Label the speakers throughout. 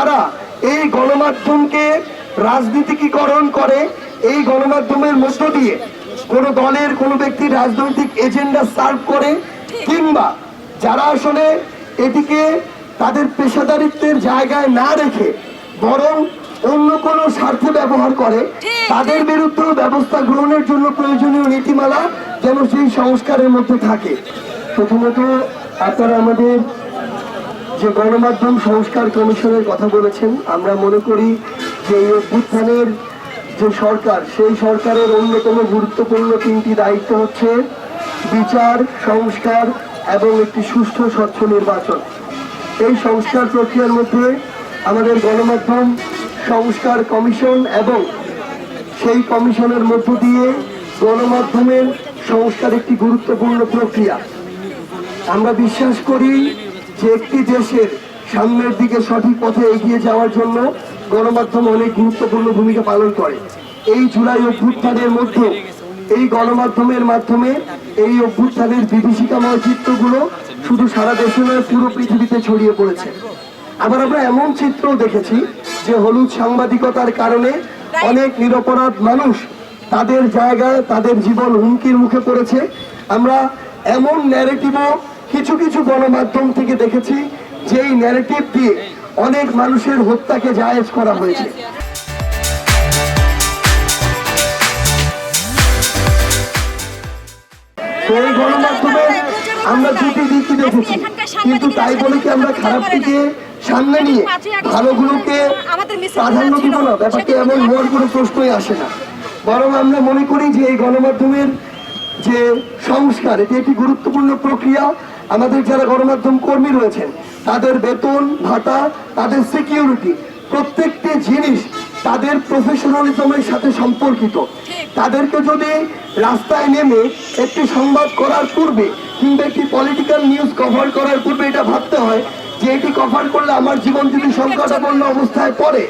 Speaker 1: যারা এই গণমাধ্যমকে রাজনীতিকীকরণ করে এই গণমাধ্যমের মধ্য দিয়ে কোনো দলের কোনো ব্যক্তির রাজনৈতিক এজেন্ডা সার্ভ করে কিংবা যারা আসলে এটিকে তাদের পেশাদারিত্বের জায়গায় না রেখে বরং অন্য কোনো স্বার্থে ব্যবহার করে তাদের বিরুদ্ধে ব্যবস্থা গ্রহণের জন্য প্রয়োজনীয় নীতিমালা যেন সেই সংস্কারের মধ্যে থাকে। প্রথমত আপনারা আমাদের যে গণমাধ্যম সংস্কার কমিশনের কথা বলেছেন। আমরা মনে করি যে এই অভ্যুত্থানের যে সরকার, সেই সরকারের অন্যতম গুরুত্বপূর্ণ তিনটি দায়িত্ব হচ্ছে বিচার, সংস্কার এবং একটি সুষ্ঠু স্বচ্ছ নির্বাচন। এই সংস্কার প্রক্রিয়ার মধ্যে আমাদের গণমাধ্যম, সংস্কার কমিশন এবং সেই কমিশনের মধ্য দিয়ে গণমাধ্যমের সংস্কার একটি গুরুত্বপূর্ণ প্রক্রিয়া। আমরা বিশ্বাস করি যে একটি দেশের সামনের দিকে সঠিক পথে এগিয়ে যাওয়ার জন্য গণমাধ্যম অনেক গুরুত্বপূর্ণ ভূমিকা পালন করে। এই জুলাই অভ্যুত্থানের মধ্যে এই গণমাধ্যমের মাধ্যমে এই অভ্যুত্থানের বিভীষিকাময় চিত্রগুলো শুধু সারা দেশে নয়, পুরো পৃথিবীতে ছড়িয়ে পড়েছে। আবার আমরা এমন চিত্রও দেখেছি যে হলুদ সাংবাদিকতার কারণে অনেক নিরপরাধ মানুষ তাদের জায়গায়, তাদের জীবন হুমকির মুখে পড়েছে। আমরা এমন ন্যারেটিভও কিছু কিছু গণমাধ্যম থেকে দেখেছি যে এই ন্যারেটিভ দিয়ে অনেক মানুষের হত্যাকে জায়েজ করা হয়েছে। এই গণমাধ্যমে আমরা দুটি দিকই দেখেছি। কিন্তু তাই বলে কি আমরা খারাপটিকে সামনে নিয়ে ভালোগুলোকে প্রাধান্য দিব না? ব্যাপারটা এমন হওয়ার কোনো প্রশ্নই আসে না। বরং আমরা মনে করি যে এই গণমাধ্যমের যে সংস্কার, এটি একটি গুরুত্বপূর্ণ প্রক্রিয়া। আমাদের যারা গণমাধ্যম কর্মী রয়েছেন, তাদের বেতন, ভাতা, তাদের সিকিউরিটি প্রত্যেকটি জিনিস তাদের প্রফেশনালিজমের সাথে সম্পর্কিত। তাদেরকে যদি রাস্তায় নেমে একটি সংবাদ করার পূর্বে কিংবা একটি পলিটিক্যাল নিউজ কভার করার পূর্বে এটা ভাবতে হয় যে এটি কভার করলে আমার জীবন যদি সংকটাপন্ন অবস্থায় পড়ে,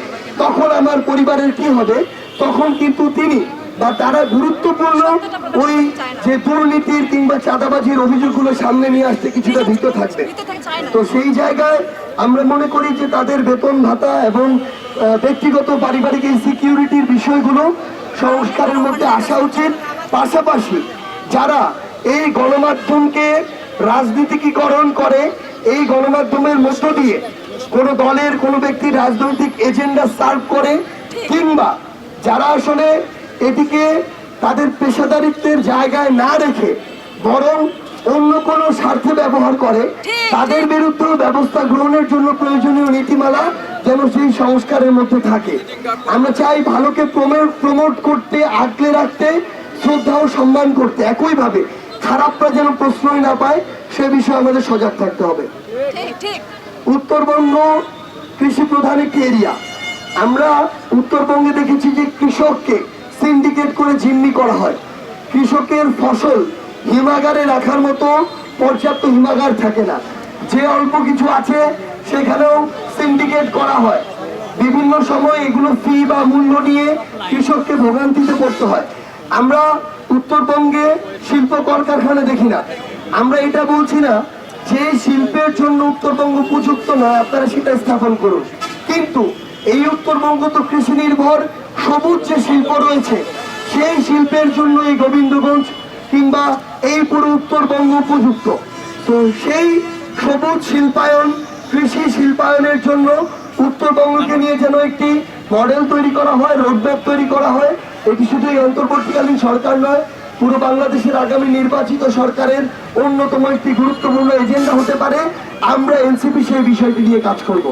Speaker 1: তখন আমার পরিবারের কি হবে? তখন কিন্তু তিনি বা তারা গুরুত্বপূর্ণ ওই যে দুর্নীতির কিংবা চাঁদাবাজির অভিযোগগুলো সামনে নিয়ে আসতে কিছুটা ভীত থাকবে। তো সেই জায়গায় আমরা মনে করি যে তাদের বেতন ভাতা এবং ব্যক্তিগত পারিবারিক এই সিকিউরিটির বিষয়গুলো সংস্কারের মধ্যে আসা উচিত। পাশাপাশি যারা এই গণমাধ্যমকে রাজনীতিকীকরণ করে এই গণমাধ্যমের মধ্য দিয়ে কোনো দলের কোনো ব্যক্তির রাজনৈতিক এজেন্ডা সার্ভ করে কিংবা যারা আসলে এটিকে তাদের পেশাদারিত্বের জায়গায় না রেখে বরং অন্য কোনো স্বার্থে ব্যবহার করে তাদের বিরুদ্ধে ব্যবস্থা গ্রহণের জন্য প্রয়োজনীয় নীতিমালা যেন সেই সংস্কারের মধ্যে থাকে। আমরা চাই ভালোকে প্রমোট করতে আগলে রাখতে শ্রদ্ধা ও সম্মান করতে। একইভাবে খারাপটা যেন প্রশ্নই না পায় সে বিষয়ে আমাদের সজাগ থাকতে হবে। উত্তরবঙ্গ কৃষি প্রধান একটি এরিয়া আমরা উত্তরবঙ্গে দেখেছি যে কৃষককে সিন্ডিকেট করে জিম্মি করা হয়। কৃষকের ফসল হিমাগারে রাখার মতো পর্যাপ্ত হিমাগার থাকে না। যে অল্প কিছু আছে, সেখানেও সিন্ডিকেট করা হয়। বিভিন্ন সময় এগুলো ফি বা মূল্য নিয়ে কৃষককে ভোগান্তিতে পড়তে হয়। আমরা উত্তরবঙ্গে শিল্প কলকারখানা দেখি না। আমরা এটা বলছি না যে শিল্পের জন্য উত্তরবঙ্গ উপযুক্ত নয়, আপনারা সেটা স্থাপন করুন। কিন্তু এই উত্তরবঙ্গ তো কৃষি নির্ভর সবুজ যে শিল্প রয়েছে। সেই শিল্পের জন্য এই গোবিন্দগঞ্জ কিংবা এই পুরো উত্তরবঙ্গ উপযুক্ত। তো সেই সবুজ শিল্পায়ন, কৃষি শিল্পায়নের জন্য উত্তরবঙ্গকে নিয়ে যেন একটি মডেল তৈরি করা হয়, রোডম্যাপ তৈরি করা হয়, এটি শুধু এই অন্তর্বর্তীকালীন সরকার নয়, পুরো বাংলাদেশের আগামী নির্বাচিত সরকারের অন্যতম একটি গুরুত্বপূর্ণ এজেন্ডা হতে পারে। আমরা এনসিপি সেই বিষয়টি নিয়ে কাজ করব।